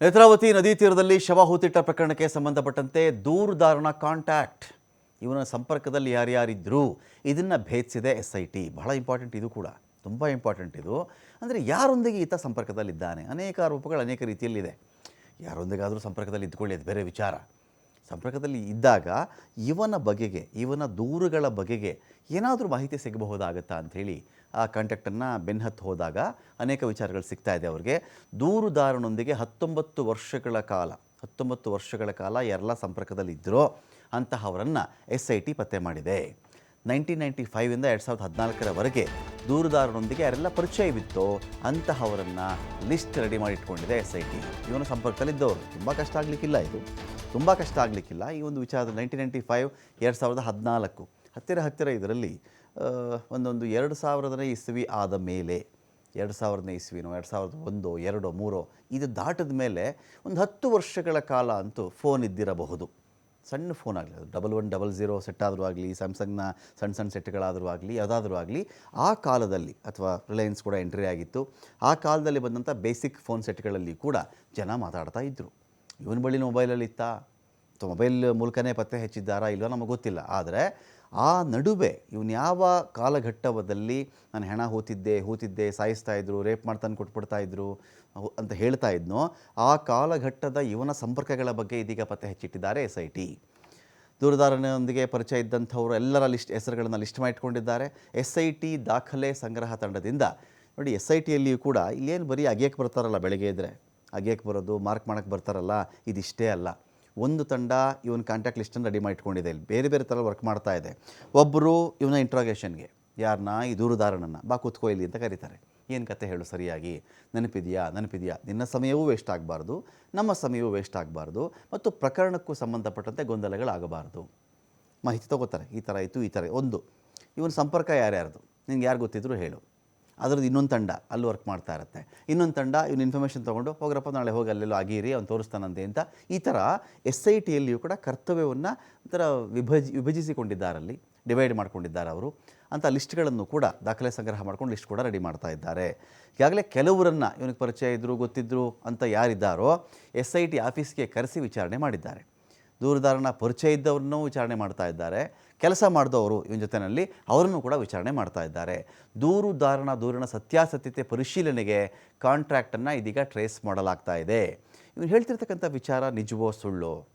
ನೇತ್ರಾವತಿ ನದಿ ತೀರದಲ್ಲಿ ಶವ ಹೂತಿಟ್ಟ ಪ್ರಕರಣಕ್ಕೆ ಸಂಬಂಧಪಟ್ಟಂತೆ ದೂರುದಾರನ ಕಾಂಟ್ಯಾಕ್ಟ್. ಇವನ ಸಂಪರ್ಕದಲ್ಲಿ ಯಾರ್ಯಾರಿದ್ರು? ಇದನ್ನು ಭೇದಿಸಿದೆ ಎಸ್ ಐ ಟಿ ಬಹಳ ಇಂಪಾರ್ಟೆಂಟ್ ಇದು ಕೂಡ. ತುಂಬ ಇಂಪಾರ್ಟೆಂಟ್ ಇದು. ಅಂದರೆ ಯಾರೊಂದಿಗೆ ಈತ ಸಂಪರ್ಕದಲ್ಲಿದ್ದಾನೆ? ಅನೇಕ ಆರೋಪಗಳು ಅನೇಕ ರೀತಿಯಲ್ಲಿದೆ. ಯಾರೊಂದಿಗಾದರೂ ಸಂಪರ್ಕದಲ್ಲಿ ಇದ್ದುಕೊಳ್ಳಿ ಅದು ಬೇರೆ ವಿಚಾರ. ಸಂಪರ್ಕದಲ್ಲಿ ಇದ್ದಾಗ ಇವನ ಬಗೆಗೆ, ಇವನ ದೂರುಗಳ ಬಗೆಗೆ ಏನಾದರೂ ಮಾಹಿತಿ ಸಿಗಬಹುದಾಗತ್ತಾ ಅಂಥೇಳಿ ಆ ಕಾಂಟ್ಯಾಕ್ಟನ್ನು ಬೆನ್ನಹತ್ತು ಹೋದಾಗ ಅನೇಕ ವಿಚಾರಗಳು ಸಿಗ್ತಾ ಇದೆ ಅವ್ರಿಗೆ. ದೂರುದಾರನೊಂದಿಗೆ ಹತ್ತೊಂಬತ್ತು ವರ್ಷಗಳ ಕಾಲ, ಹತ್ತೊಂಬತ್ತು ವರ್ಷಗಳ ಕಾಲ ಯಾರೆಲ್ಲ ಸಂಪರ್ಕದಲ್ಲಿದ್ದರೋ ಅಂತಹವರನ್ನು ಎಸ್ ಐ ಟಿ ಪತ್ತೆ ಮಾಡಿದೆ. ನೈನ್ಟೀನ್ ನೈಂಟಿ ಫೈವಿಂದ ಎರಡು ಸಾವಿರದ ಹದಿನಾಲ್ಕರವರೆಗೆ ದೂರುದಾರನೊಂದಿಗೆ ಯಾರೆಲ್ಲ ಪರಿಚಯವಿತ್ತೋ ಅಂತಹವರನ್ನು ಲಿಸ್ಟ್ ರೆಡಿ ಮಾಡಿ ಇಟ್ಕೊಂಡಿದೆ ಎಸ್ ಐ ಟಿ ಇವನ ಸಂಪರ್ಕದಲ್ಲಿದ್ದವರು. ತುಂಬ ಕಷ್ಟ ಆಗಲಿಕ್ಕಿಲ್ಲ ಇದು. ತುಂಬ ಕಷ್ಟ ಆಗಲಿಕ್ಕಿಲ್ಲ. ಈ ಒಂದು ವಿಚಾರದ ನೈನ್ಟೀನ್ ನೈಂಟಿ ಫೈವ್ ಎರಡು ಸಾವಿರದ ಹದಿನಾಲ್ಕು ಹತ್ತಿರ ಹತ್ತಿರ ಇದರಲ್ಲಿ ಒಂದೊಂದು ಎರಡು ಸಾವಿರದನೇ ಇಸ್ವಿ ಆದ ಮೇಲೆ, ಎರಡು ಸಾವಿರದನೇ ಇಸ್ವಿನೋ, ಎರಡು ಸಾವಿರದ ಒಂದೋ, ಎರಡೋ, ಮೂರೋ, ಇದು ದಾಟಿದ ಮೇಲೆ ಒಂದು ಹತ್ತು ವರ್ಷಗಳ ಕಾಲ ಅಂತೂ ಫೋನ್ ಇದ್ದಿರಬಹುದು. ಸಣ್ಣ ಫೋನ್ ಆಗಲಿ, ಅದು double one, double zero set ಆದರೂ ಆಗಲಿ, ಸ್ಯಾಮ್ಸಂಗ್ನ ಸಣ್ಣ ಸಣ್ಣ ಸೆಟ್ಗಳಾದರೂ ಆಗಲಿ, ಯಾವುದಾದ್ರೂ ಆಗಲಿ, ಆ ಕಾಲದಲ್ಲಿ ಅಥವಾ ರಿಲಯನ್ಸ್ ಕೂಡ ಎಂಟ್ರಿ ಆಗಿತ್ತು. ಆ ಕಾಲದಲ್ಲಿ ಬಂದಂಥ ಬೇಸಿಕ್ ಫೋನ್ ಸೆಟ್ಗಳಲ್ಲಿ ಕೂಡ ಜನ ಮಾತಾಡ್ತಾ ಇದ್ದರು ಇವನ ಬಳಿ ಮೊಬೈಲಲ್ಲಿ ಇತ್ತಾ? ಅಥವಾ ಮೊಬೈಲ್ ಮೂಲಕನೇ ಪತ್ತೆ ಹಚ್ಚಿದ್ದಾರಾ ಇಲ್ಲವೋ ನಮಗೆ ಗೊತ್ತಿಲ್ಲ. ಆದರೆ ಆ ನಡುವೆ ಇವನು ಯಾವ ಕಾಲಘಟ್ಟದಲ್ಲಿ ನಾನು ಹೆಣ ಹೂತಿದ್ದೆ ಹೂತಿದ್ದೆ, ಸಾಯಿಸ್ತಾ ಇದ್ರು, ರೇಪ್ ಮಾಡ್ತಾನೆ ಕೊಟ್ಬಿಡ್ತಾ ಇದ್ರು ಅಂತ ಹೇಳ್ತಾ ಇದ್ನೋ ಆ ಕಾಲಘಟ್ಟದ ಇವನ ಸಂಪರ್ಕಗಳ ಬಗ್ಗೆ ಇದೀಗ ಪತ್ತೆ ಹಚ್ಚಿಟ್ಟಿದ್ದಾರೆ ಎಸ್ ಐ ಟಿ. ದೂರದಾರನೊಂದಿಗೆ ಪರಿಚಯ ಇದ್ದಂಥವರು ಎಲ್ಲರ ಲಿಸ್ಟ್ ಹೆಸರುಗಳನ್ನು ಲಿಸ್ಟ್ ಮಾಡಿಟ್ಕೊಂಡಿದ್ದಾರೆ. ಎಸ್ ಐ ಟಿ ದಾಖಲೆ ಸಂಗ್ರಹ ತಂಡದಿಂದ. ನೋಡಿ, ಎಸ್ ಐ ಟಿಯಲ್ಲಿಯೂ ಕೂಡ ಇಲ್ಲೇನು ಬರೀ ಅಗೆಯಕ್ಕೆ ಬರ್ತಾರಲ್ಲ ಬೆಳಗ್ಗೆ ಇದ್ದರೆ ಅಗೆಯಕ್ಕೆ ಬರೋದು, ಮಾರ್ಕ್ ಮಾಡೋಕ್ಕೆ ಬರ್ತಾರಲ್ಲ, ಇದಿಷ್ಟೇ ಅಲ್ಲ. ಒಂದು ತಂಡ ಇವನ ಕಾಂಟ್ಯಾಕ್ಟ್ ಲಿಸ್ಟನ್ನು ರೆಡಿ ಮಾಡಿಟ್ಕೊಂಡಿದೆ. ಇಲ್ಲಿ ಬೇರೆ ಬೇರೆ ಥರ ವರ್ಕ್ ಮಾಡ್ತಾ ಇದೆ. ಒಬ್ಬರು ಇವನ ಇಂಟ್ರಾಗೇಷನ್ಗೆ ಯಾರನ್ನ ಈ ದೂರುದಾರನನ್ನು? ಬಾ ಕೂತ್ಕೋ ಇಲ್ಲಿ ಅಂತ ಕರೀತಾರೆ. ಏನು ಕತೆ ಹೇಳು ಸರಿಯಾಗಿ? ನೆನಪಿದೆಯಾ? ನೆನಪಿದೆಯಾ? ನಿನ್ನ ಸಮಯವೂ ವೇಸ್ಟ್ ಆಗಬಾರ್ದು. ನಮ್ಮ ಸಮಯವೂ ವೇಸ್ಟ್ ಆಗಬಾರ್ದು. ಮತ್ತು ಪ್ರಕರಣಕ್ಕೂ ಸಂಬಂಧಪಟ್ಟಂತೆ ಗೊಂದಲಗಳಾಗಬಾರ್ದು. ಮಾಹಿತಿ ತಗೋತಾರೆ. ಈ ಥರ ಇತ್ತು ಈ ಥರ ಒಂದು, ಇವನ ಸಂಪರ್ಕ ಯಾರ್ಯಾರ್ದು? ನಿನ್ಗೆ ಯಾರು ಗೊತ್ತಿದ್ರು ಹೇಳು. ಅದರದ್ದು ಇನ್ನೊಂದು ತಂಡ ಅಲ್ಲಿ ವರ್ಕ್ ಮಾಡ್ತಾ ಇರುತ್ತೆ. ಇನ್ನೊಂದು ತಂಡ ಇವನು ಇನ್ಫಾರ್ಮೇಷನ್ ತೊಗೊಂಡು, ಹೋಗ್ರಪ್ಪ ನಾಳೆ ಹೋಗಿ ಅಲ್ಲೆಲ್ಲೋ ಆಗಿರಿ, ಅವ್ನು ತೋರಿಸ್ತಾನಂತೆ ಅಂತ ಈ ಥರ ಎಸ್ ಐ ಟಿಯಲ್ಲಿಯೂ ಕೂಡ ಕರ್ತವ್ಯವನ್ನು ಒಂಥರ ವಿಭಜಿ, ವಿಭಜಿಸಿಕೊಂಡಿದ್ದಾರಲ್ಲಿ ಡಿವೈಡ್ ಮಾಡ್ಕೊಂಡಿದ್ದಾರೆ ಅವರು. ಅಂತ ಲಿಸ್ಟ್ಗಳನ್ನು ಕೂಡ ದಾಖಲೆ ಸಂಗ್ರಹ ಮಾಡ್ಕೊಂಡು ಲಿಸ್ಟ್ ಕೂಡ ರೆಡಿ ಮಾಡ್ತಾ ಇದ್ದಾರೆ. ಈಗಾಗಲೇ ಕೆಲವರನ್ನು ಇವನಿಗೆ ಪರಿಚಯ ಇದ್ದರು ಗೊತ್ತಿದ್ದರು ಅಂತ ಯಾರಿದ್ದಾರೋ ಎಸ್ ಐ ಟಿ ಆಫೀಸ್ಗೆ ಕರೆಸಿ ವಿಚಾರಣೆ ಮಾಡಿದ್ದಾರೆ. ದೂರದಾರನ ಪರಿಚಯ ಇದ್ದವ್ರನ್ನೂ ವಿಚಾರಣೆ ಮಾಡ್ತಾ ಇದ್ದಾರೆ. ಕೆಲಸ ಮಾಡಿದವರು ಇವನ ಜೊತೆಯಲ್ಲಿ ಅವರನ್ನು ಕೂಡ ವಿಚಾರಣೆ ಮಾಡ್ತಾ ಇದ್ದಾರೆ. ದೂರುದಾರನ, ದೂರಿನ ಸತ್ಯಾಸತ್ಯತೆ ಪರಿಶೀಲನೆಗೆ ಕಾಂಟ್ರಾಕ್ಟನ್ನು ಇದೀಗ ಟ್ರೇಸ್ ಮಾಡಲಾಗ್ತಾ ಇದೆ. ಇವನು ಹೇಳ್ತಿರ್ತಕ್ಕಂಥ ವಿಚಾರ ನಿಜವೋ ಸುಳ್ಳು?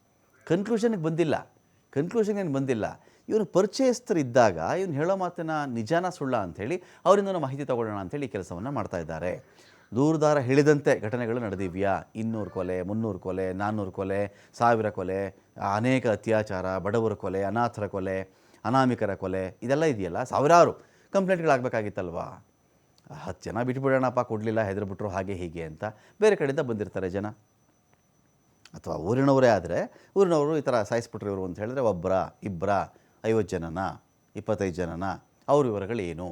ಕನ್ಕ್ಲೂಷನ್ಗೆ ಬಂದಿಲ್ಲ. ಕನ್ಕ್ಲೂಷನ್ ಬಂದಿಲ್ಲ? ಇವನು ಪರಿಚಯಸ್ಥರಿದ್ದಾಗ ಇವನು ಹೇಳೋ ಮಾತಿನ ನಿಜಾನ ಸುಳ್ಳ ಅಂಥೇಳಿ ಅವರಿಂದ ಮಾಹಿತಿ ತಗೊಳ್ಳೋಣ ಅಂಥೇಳಿ ಕೆಲಸವನ್ನು ಮಾಡ್ತಾ ಇದ್ದಾರೆ. ದೂರದಾರ ಹೇಳಿದಂತೆ ಘಟನೆಗಳು ನಡೆದಿವ್ಯಾ? ಇನ್ನೂರು ಕೊಲೆ, ಮುನ್ನೂರು ಕೊಲೆ, ನಾನ್ನೂರು ಕೊಲೆ, ಸಾವಿರ ಕೊಲೆ, ಅನೇಕ ಅತ್ಯಾಚಾರ, ಬಡವರ ಕೊಲೆ, ಅನಾಥರ ಕೊಲೆ, ಅನಾಮಿಕರ ಕೊಲೆ, ಇದೆಲ್ಲ ಇದೆಯಲ್ಲ? ಸಾವಿರಾರು ಕಂಪ್ಲೇಂಟ್ಗಳಾಗಬೇಕಾಗಿತ್ತಲ್ವಾ? ಹತ್ತು ಜನ ಬಿಟ್ಬಿಡೋಣಪ್ಪ, ಕೊಡಲಿಲ್ಲ, ಹೆದರ್ಬಿಟ್ರು, ಹಾಗೆ ಹೀಗೆ ಅಂತ ಬೇರೆ ಕಡೆಯಿಂದ ಬಂದಿರ್ತಾರೆ ಜನ. ಅಥವಾ ಊರಿನವರೇ ಆದರೆ ಊರಿನವರು ಈ ಥರ ಸಾಯಿಸ್ಬಿಟ್ರು ಇವರು ಅಂತ ಹೇಳಿದ್ರೆ ಒಬ್ಬರ ಇಬ್ಬರ ಐವತ್ತು ಜನನ, ಇಪ್ಪತ್ತೈದು ಜನನ, ಅವ್ರ ವಿವರಗಳೇನು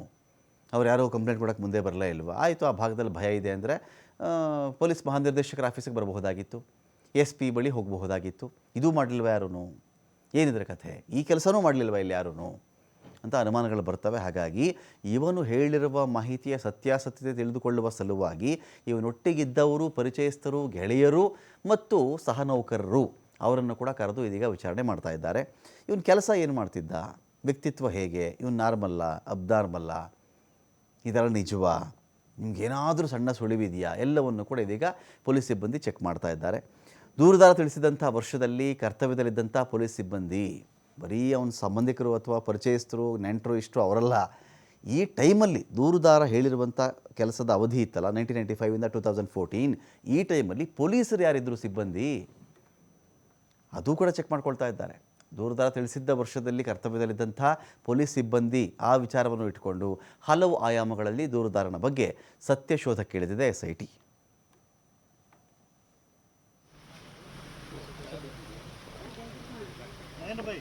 ಅವ್ರು ಯಾರೋ ಕಂಪ್ಲೇಂಟ್ ಕೊಡೋಕ್ಕೆ ಮುಂದೆ ಬರಲೇ ಇಲ್ವಾ? ಆಯಿತು, ಆ ಭಾಗದಲ್ಲಿ ಭಯ ಇದೆ ಅಂದರೆ ಪೊಲೀಸ್ ಮಹಾನಿರ್ದೇಶಕರ ಆಫೀಸಿಗೆ ಬರಬಹುದಾಗಿತ್ತು. ಎಸ್ ಪಿ ಬಳಿ ಹೋಗಬಹುದಾಗಿತ್ತು. ಇದು ಮಾಡಲಿಲ್ವ ಯಾರೂ ಏನಿದ್ರೆ ಕಥೆ? ಈ ಕೆಲಸನೂ ಮಾಡಲಿಲ್ವ ಇಲ್ಲಿ ಯಾರೂ ಅಂತ ಅನುಮಾನಗಳು ಬರ್ತವೆ. ಹಾಗಾಗಿ ಇವನು ಹೇಳಿರುವ ಮಾಹಿತಿಯ ಸತ್ಯಾಸತ್ಯತೆ ತಿಳಿದುಕೊಳ್ಳುವ ಸಲುವಾಗಿ ಇವನೊಟ್ಟಿಗಿದ್ದವರು, ಪರಿಚಯಸ್ಥರು, ಗೆಳೆಯರು ಮತ್ತು ಸಹನೌಕರರು ಅವರನ್ನು ಕೂಡ ಕರೆದು ಇದೀಗ ವಿಚಾರಣೆ ಮಾಡ್ತಾ ಇದ್ದಾರೆ. ಇವನ ಕೆಲಸ ಏನು ಮಾಡ್ತಿದ್ದ? ವ್ಯಕ್ತಿತ್ವ ಹೇಗೆ? ಇವನು ನಾರ್ಮಲ್ಲ ಅಬ್ನಾರ್ಮಲ್ಲ ಇದೆಲ್ಲ ನಿಜವಾ? ನಿಮಗೇನಾದರೂ ಸಣ್ಣ ಸುಳಿವಿದೆಯಾ? ಎಲ್ಲವನ್ನು ಕೂಡ ಇದೀಗ ಪೊಲೀಸ್ ಸಿಬ್ಬಂದಿ ಚೆಕ್ ಮಾಡ್ತಾ ಇದ್ದಾರೆ. ದೂರದಾರ ತಿಳಿಸಿದಂಥ ವರ್ಷದಲ್ಲಿ, ಕರ್ತವ್ಯದಲ್ಲಿದ್ದಂಥ ಪೊಲೀಸ್ ಸಿಬ್ಬಂದಿ, ಬರೀ ಅವನ ಸಂಬಂಧಿಕರು ಅಥವಾ ಪರಿಚಯಸ್ಥರು, ನೆಂಟರು ಇಷ್ಟು ಅವರಲ್ಲ. ಈ ಟೈಮಲ್ಲಿ ದೂರುದಾರ ಹೇಳಿರುವಂಥ ಕೆಲಸದ ಅವಧಿ ಇತ್ತಲ್ಲ, ನೈನ್ಟೀನ್ ನೈಂಟಿ ಫೈವಿಂದ ಟೂ ತೌಸಂಡ್ ಫೋರ್ಟೀನ್. ಈ ಟೈಮಲ್ಲಿ ಪೊಲೀಸರು ಯಾರಿದ್ರು ಸಿಬ್ಬಂದಿ? ಅದು ಕೂಡ ಚೆಕ್ ಮಾಡ್ಕೊಳ್ತಾ ಇದ್ದಾರೆ. ದೂರದಾರ ತಿಳಿಸಿದ್ದ ವರ್ಷದಲ್ಲಿ ಕರ್ತವ್ಯದಲ್ಲಿದ್ದಂಥ ಪೊಲೀಸ್ ಸಿಬ್ಬಂದಿ ಆ ವಿಚಾರವನ್ನು ಇಟ್ಟುಕೊಂಡು ಹಲವು ಆಯಾಮಗಳಲ್ಲಿ ದೂರದಾರನ ಬಗ್ಗೆ ಸತ್ಯಶೋಧ ಕೇಳಿದಿದೆ ಎಸ್ಐಟಿ. ಬೈ